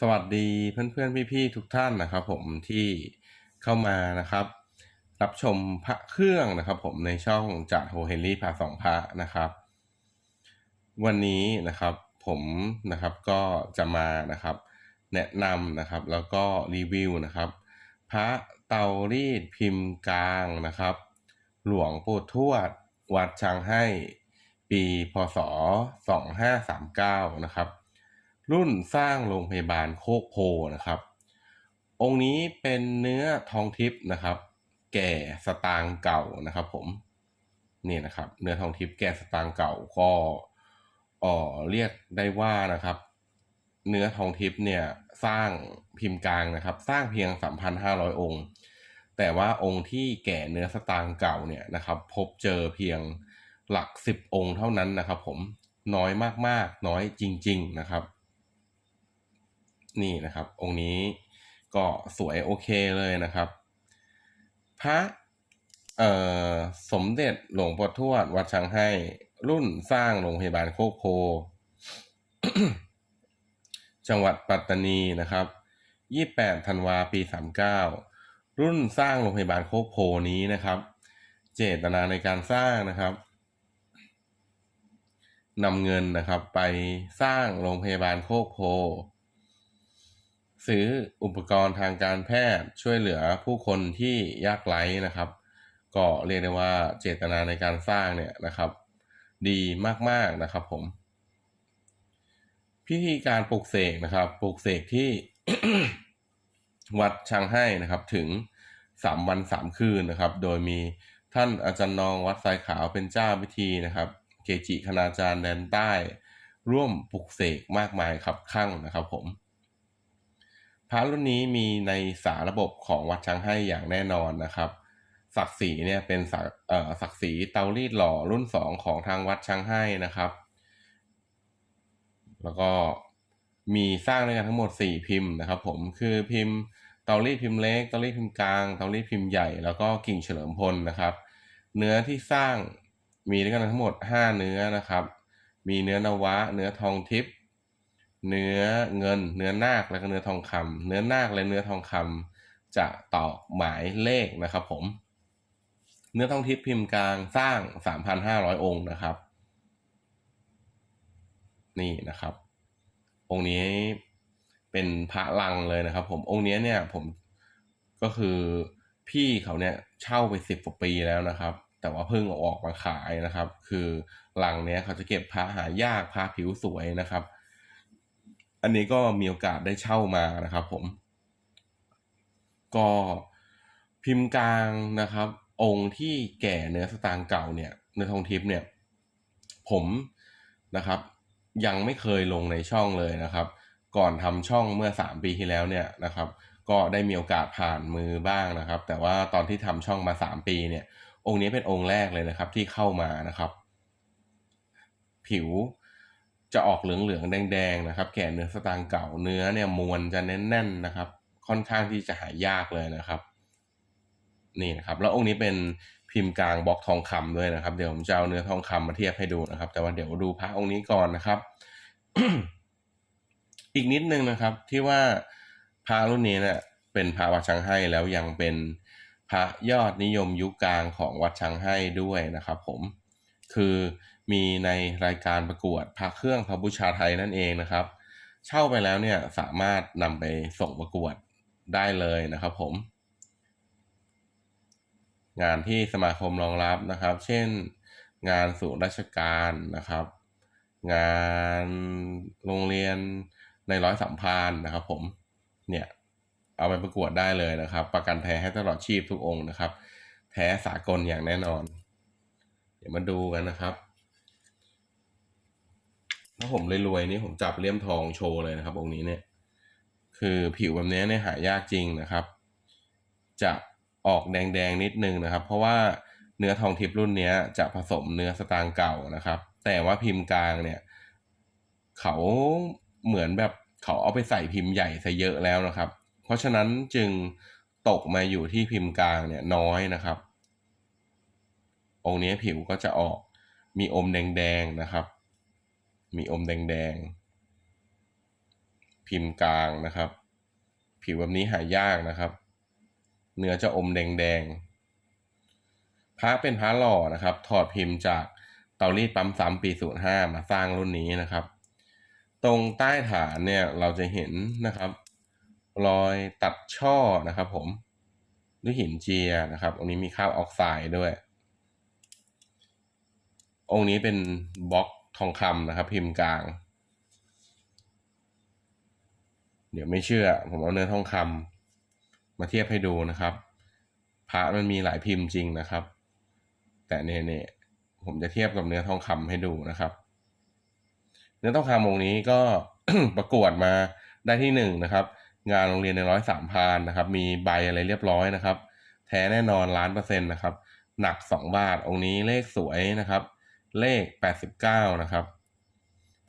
สวัสดีเพื่อนๆพี่ๆทุกท่านนะครับ ผมที่เข้ามานะครับ รับชมพระเครื่องนะครับ ผมในช่องจัดโฮเฮนรี่พาสองพระนะครับ วันนี้นะครับผมนะครับก็จะมานะครับ แนะนำนะครับ แล้วก็รีวิวนะครับ พระเตารีดพิมพ์กลางนะครับ หลวงปู่ทวด วัดช้างให้ ปีพศ 2539 นะครับ รุ่นสร้างโรงพยาบาลโคกโพนะครับ องค์นี้เป็นเนื้อทองทิพย์นะครับ แก่สตางค์เก่านะครับผมนี่นะครับ เนื้อทองทิพย์แก่สตางค์เก่าก็เอ่อเรียกได้ว่านะครับ เนื้อทองทิพย์เนี่ยสร้างพิมพ์กลางนะครับ สร้างเพียง 3,500 องค์ แต่ว่าองค์ที่แก่เนื้อสตางค์เก่าเนี่ยนะครับ พบเจอเพียงหลัก 10 องค์เท่านั้นนะครับ ผมน้อยมากๆ น้อยจริง ๆ นะครับ นี่นะครับ องค์นี้ก็สวยโอเคเลยนะครับ พระเอ่อสมเด็จหลวงปู่ทวดวัดช้างให้ รุ่นสร้างโรงพยาบาลโคกโพจังหวัดปัตตานีนะครับ28ธันวาปี 39 รุ่นสร้างโรงพยาบาลโคกโพนี้นะครับ เจตนาในการสร้างนะครับนำเงินนะครับ ไปสร้างโรงพยาบาลโคกโพ ซื้ออุปกรณ์ทางการแพทย์ช่วยเหลือผู้คนที่ยากไร้นะครับ ก็เรียกได้ว่าเจตนาในการสร้างเนี่ยนะครับ ดีมากๆนะครับผม พิธีการปลูกเสกนะครับปลูกเสกที่วัดช้างให้นะครับถึงสามวันสามคืนนะครับ โดยมีท่านอาจารย์นองวัดสายขาวเป็นเจ้าพิธีนะครับ เกจิคณาจารย์แดนใต้ ร่วมปลุกเสกมากมายครับข้างนะครับผม ระรุ่นนี้มีในสาระบบของวัดช้างให้อย่างแน่นอนนะครับ ศักดิ์ศรีเนี่ยเป็นศักเอ่อศักดิ์ศรีเตารีดหล่อรุ่นสองของทางวัดช้างให้นะครับ แล้วก็มีสร้างด้วยกันทั้งหมด 4 พิมพ์นะครับ ผมคือพิมพ์เตารีดพิมพ์เล็กเตารีดพิมพ์กลางเตารีดพิมพ์ใหญ่แล้วก็กิ่งเฉลิมพลนะครับ เนื้อที่สร้างมีด้วยกันทั้งหมด 5 เนื้อนะครับ มีเนื้อนวะ เนื้อทองทิพย์ เนื้อเงิน เนื้อนาคแล้วก็เนื้อทองคำเนื้อนาคและเนื้อทองคำจะต่อหมายเลขนะครับผม เนื้อทองทิพย์พิมพ์กลางสร้าง 3,500 องค์นะครับ นี่นะครับ องค์นี้เป็นพระลังเลยนะครับ ผมองค์นี้เนี่ยผมก็คือพี่เขาเนี่ยเช่าไปสิบกว่าปีแล้วนะครับ แต่ว่าเพิ่งเอาออกมาขายนะครับ คือลังเนี้ยเขาจะเก็บพระหายากพระผิวสวยนะครับ อันนี้ก็มีโอกาสได้เช่ามานะครับผม ก็พิมพ์กลางนะครับ องค์ที่แก่เนื้อสตางค์เก่าเนี่ยเนื้อทองทิพย์เนี่ย ผมนะครับ ยังไม่เคยลงในช่องเลยนะครับ ก่อนทำช่องเมื่อ 3 ปีที่แล้วเนี่ยนะครับ ก็ได้มีโอกาสผ่านมือบ้างนะครับ แต่ว่าตอนที่ทำช่องมา 3 ปีเนี่ย องค์นี้เป็นองค์แรกเลยนะครับ ที่เข้ามานะครับ ผิว จะออกเหลืองๆแดงๆนะครับ แก่เนื้อสตางค์เก่าเนื้อเนี่ยมวลจะแน่นๆนะครับ ค่อนข้างที่จะหายากเลยนะครับ นี่นะครับ แล้วองค์นี้เป็นพิมพ์กลางบล็อกทองคำด้วยนะครับ เดี๋ยวผมจะเอาเนื้อทองคำมาเทียบให้ดูนะครับ แต่ว่าเดี๋ยวดูพระองค์นี้ก่อนนะครับ อีกนิดนึงนะครับ ที่ว่าพระรุ่นนี้เนี่ยเป็นพระวัดช้างให้แล้วยังเป็นพระยอดนิยมยุคกลางของวัดช้างให้ด้วยนะครับ ผม คือมีในรายการประกวดพระเครื่องพระบูชาไทยนั่นเองนะครับ เช่าไปแล้วเนี่ยสามารถนำไปส่งประกวดได้เลยนะครับผม งานที่สมาคมรองรับนะครับ เช่น งานศูนย์ราชการนะครับ งานโรงเรียนในร้อยสัมพันธ์นะครับผมเนี่ยเอาไปประกวดได้เลยนะครับ ประกันแท้ให้ตลอดชีพทุกองค์นะครับ แท้สากลอย่างแน่นอน ดี๋ยวมาดูกันนะครับถ้าผมรวยๆนี่ผมจับเลี่ยมทองโชว์เลยนะครับองค์นี้เนี่ย คือผิวแบบนี้เนี่ยหายากจริงนะครับ จะออกแดงๆนิดนึงนะครับ เพราะว่าเนื้อทองทิพย์รุ่นนี้จะผสมเนื้อสตางค์เก่านะครับ แต่ว่าพิมพ์กลางเนี่ย เขาเหมือนแบบเขาเอาไปใส่พิมพ์ใหญ่ซะเยอะแล้วนะครับ เพราะฉะนั้นจึงตกมาอยู่ที่พิมพ์กลางเนี่ยน้อยนะครับ องค์นี้ผิวก็จะออกมีอมแดงๆนะครับ มีอมแดงพิมพ์กลางนะครับ ผิวแบบนี้หายากนะครับ เนื้อจะอมแดงๆ พระเป็นพระหล่อนะครับ ถอดพิมพ์จากเตารีดปั๊มซ้ำปี 05 มาสร้างรุ่นนี้นะครับ ตรงใต้ฐานเนี่ยเราจะเห็นนะครับ รอยตัดช่อนะครับผมด้วยหินเจียนะครับตรงนี้มีคราบออกไซด์ด้วย องค์นี้เป็นบล็อกทองคำนะครับ พิมพ์กลาง เดี๋ยวไม่เชื่อ ผมเอาเนื้อทองคำมาเทียบให้ดูนะครับ พระมันมีหลายพิมพ์จริงนะครับ แต่เนี่ยเนี่ยผมจะเทียบกับเนื้อทองคำให้ดูนะครับ เนื้อทองคำองค์นี้ก็ประกวดมาได้ที่หนึ่งนะครับ งานโรงเรียนในร้อยสามพานนะครับ มีใบอะไรเรียบร้อยนะครับ แท้แน่นอนล้านเปอร์เซ็นต์นะครับ หนักสองบาทองค์นี้เลขสวยนะครับ เลขแปดสิบเก้านะครับ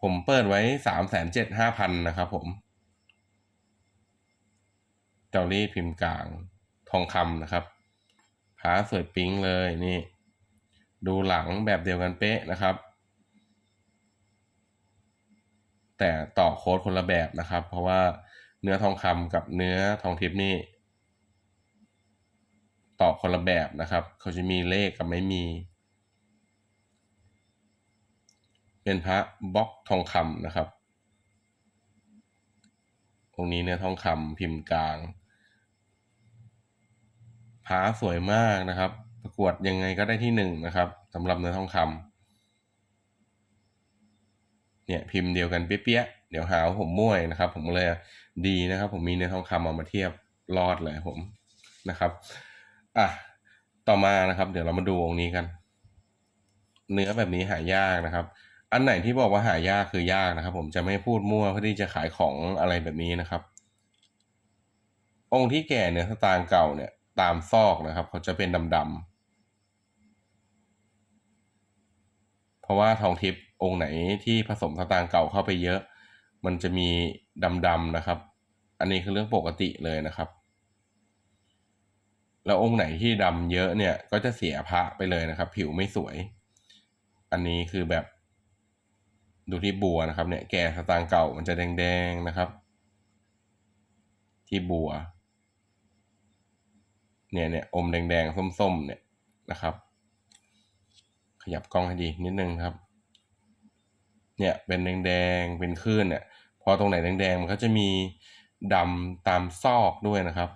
ผมเปิดไว้สามแสนเจ็ดห้าพันนะครับผม เจารีดพิมพ์กลางทองคำนะครับพาสวยปิ๊งเลยนี่ ดูหลังแบบเดียวกันเป๊ะนะครับ แต่ต่อโค้ดคนละแบบนะครับ เพราะว่าเนื้อทองคำกับเนื้อทองทิพย์นี่ ต่อคนละแบบนะครับ เขาจะมีเลขกับไม่มี เป็นพระบล็อกทองคำนะครับองค์นี้เนื้อทองคำพิมพ์กลางพระสวยมากนะครับ ประกวดยังไงก็ได้ที่หนึ่งนะครับสำหรับเนื้อทองคำเนี่ยพิมพ์เดียวกันเปี้ยๆเดี๋ยวหาว่าผมมั่วนะครับ ผมเลยดีนะครับ ผมมีเนื้อทองคำเอามาเทียบรอดเลยผมนะครับอะต่อมานะครับ เดี๋ยวเรามาดูองค์นี้กัน เนื้อแบบนี้หายากนะครับ อันไหนที่บอกว่าหายากคือยากนะครับ ผมจะไม่พูดมั่วเพื่อที่จะขายของอะไรแบบนี้นะครับ องค์ที่แก่เนื้อสตางค์เก่าเนี่ย ตามซอกนะครับเขาจะเป็นดำๆเพราะว่าทองทิพย์องค์ไหนที่ผสมสตางค์เก่าเข้าไปเยอะ มันจะมีดำๆนะครับ อันนี้คือเรื่องปกติเลยนะครับ แล้วองค์ไหนที่ดำเยอะเนี่ยก็จะเสียพระไปเลยนะครับ ผิวไม่สวย อันนี้คือแบบ ดูที่บัวนะครับเนี่ยแก่สตางค์เก่ามันจะแดงๆนะครับ ที่บัว เนี่ยเนี่ยอมแดงๆส้มๆเนี่ยนะครับ ขยับกล้องให้ดีนิดนึงครับ เนี่ยเป็นแดงๆเป็นคลื่นเนี่ยพอตรงไหนแดงๆมันก็จะมีดำตามซอกด้วยนะครับ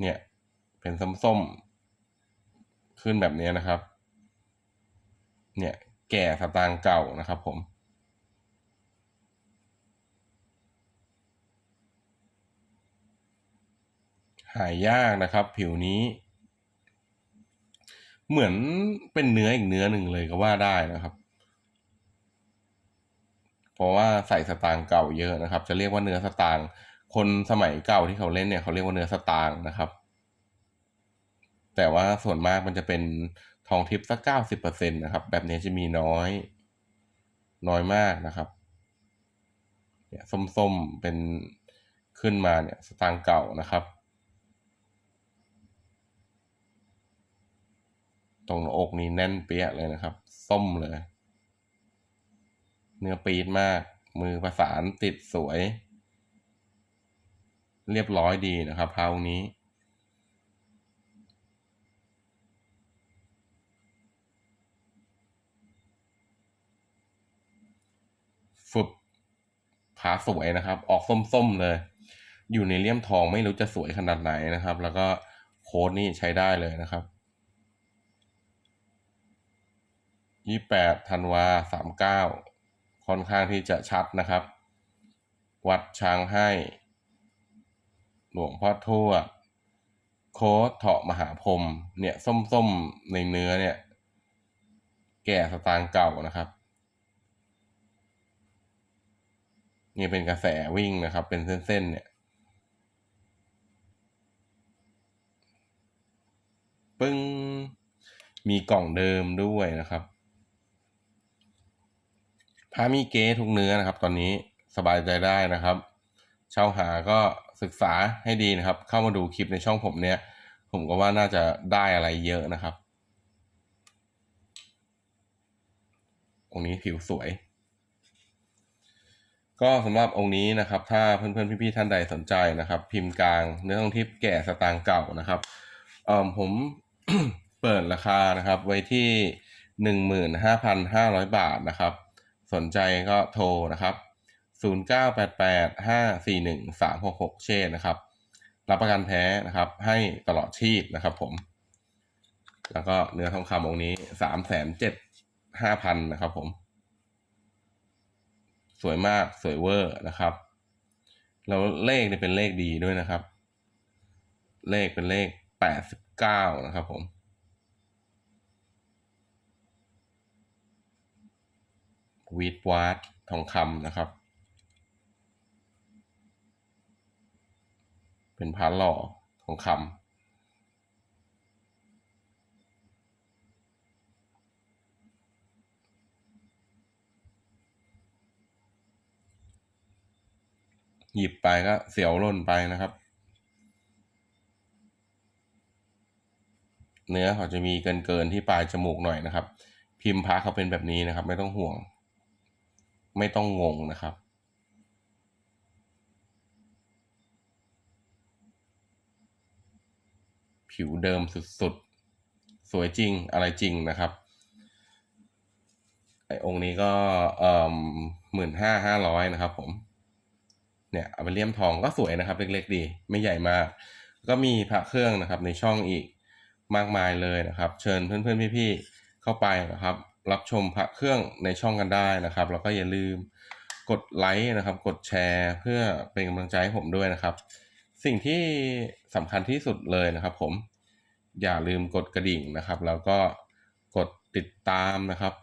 เนี่ย เป็นส้มๆขึ้นแบบนี้นะครับ เนี่ยแก่สตางค์เก่านะครับผมหายยากนะครับ ผิวนี้ เหมือนเป็นเนื้ออีกเนื้อหนึ่งเลยก็ว่าได้นะครับ เพราะว่าใส่สตางค์เก่าเยอะนะครับ จะเรียกว่าเนื้อสตางค์คนสมัยเก่าที่เขาเล่นเนี่ยเขาเรียกว่าเนื้อสตางค์นะครับ แต่ว่าส่วนมากมันจะเป็นทองทิพย์สักเก้าสิบเปอร์เซ็นตนะครับ แบบนี้จะมีน้อย น้อยมากนะครับ เนี่ยส้มๆเป็นขึ้นมาเนี่ยสตางค์เก่านะครับ ตรงอกนี้แน่นเปี้ยเลยนะครับ ส้มเลย เนื้อปีดมาก มือประสานติดสวย เรียบร้อยดีนะครับพาวนี้ ฝึก ขาสวยนะครับ ออกส้มๆเลย อยู่ในเลี่ยมทองไม่รู้จะสวยขนาดไหนนะครับ แล้วก็โค้ดนี่ใช้ได้เลยนะครับยี่แปดธันวาสามเก้าค่อนข้างที่จะชัดนะครับ วัดช้างให้ หลวงพ่อทั่ว โค้ดเถาะมหาพรมเนี่ย ส้มๆในเนื้อเนี่ย แก่สตางเก่านะครับ นี่เป็นกระแสวิ่งนะครับ เป็นเส้นๆเนี่ย ปึ้ง มีกล่องเดิมด้วยนะครับพามีเกทุกเนื้อนะครับ ตอนนี้สบายใจได้นะครับ เช่าหาก็ศึกษาให้ดีนะครับ เข้ามาดูคลิปในช่องผมเนี่ย ผมก็ว่าน่าจะได้อะไรเยอะนะครับองนี้ผิวสวย ก็สำหรับองค์นี้นะครับ ถ้าเพื่อนๆพี่ๆท่านใดสนใจนะครับ พิมพ์กลางเนื้อทองทิพย์แก่สตางค์เก่านะครับเออผมเปิดราคานะครับ ไว้ที่หนึ่งหมื่นห้าพันห้าร้อยบาทนะครับ สนใจก็โทรนะครับศูนย์เก้าแปดแปดห้าสี่หนึ่งสามหกหกเชนนะครับ รับประกันแท้นะครับ ให้ตลอดชีพนะครับ ผม แล้วก็เนื้อทองคำองค์นี้สามแสนเจ็ดห้าพันนะครับ ผม สวยมากสวยเวอร์นะครับแล้วเลขเนี่ยเป็นเลขดีด้วยนะครับ เลขเป็นเลขแปดสิบเก้านะครับผมวีดวาร์ดทองคำนะครับ เป็นพาหล่อทองคำ หยิบไปก็เสียวล่นไปนะครับ เนื้อเขาจะมีเกินเกินที่ปลายจมูกหน่อยนะครับ พิมพ์พระเขาเป็นแบบนี้นะครับ ไม่ต้องห่วง ไม่ต้องงงนะครับผิวเดิมสุดๆ สวยจริงอะไรจริงนะครับ ไอองค์นี้ก็เอ่อหมื่นห้าห้าร้อยนะครับผม เนี่ยเอาไปเลี่ยมทองก็สวยนะครับ เล็กๆดี ไม่ใหญ่มาก ก็มีพระเครื่องนะครับในช่องอีกมากมายเลยนะครับ เชิญเพื่อนๆพี่ๆเข้าไปนะครับ รับชมพระเครื่องในช่องกันได้นะครับ แล้วก็อย่าลืมกดไลค์นะครับ กดแชร์เพื่อเป็นกำลังใจให้ผมด้วยนะครับ สิ่งที่สำคัญที่สุดเลยนะครับ ผมอย่าลืมกดกระดิ่งนะครับ แล้วก็กดติดตามนะครับ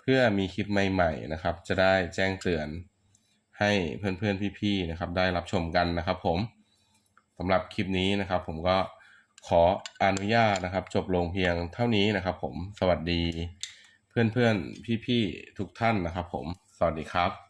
เพื่อมีคลิปใหม่ ๆนะครับ จะได้แจ้งเตือน ให้เพื่อนๆพี่ๆนะครับได้รับชมกันนะครับผมสำหรับคลิปนี้นะครับ ผมก็ขออนุญาตนะครับ จบลงเพียงเท่านี้นะครับ ผมสวัสดี เพื่อนๆพี่ๆทุกท่านนะครับ ผมสวัสดีครับ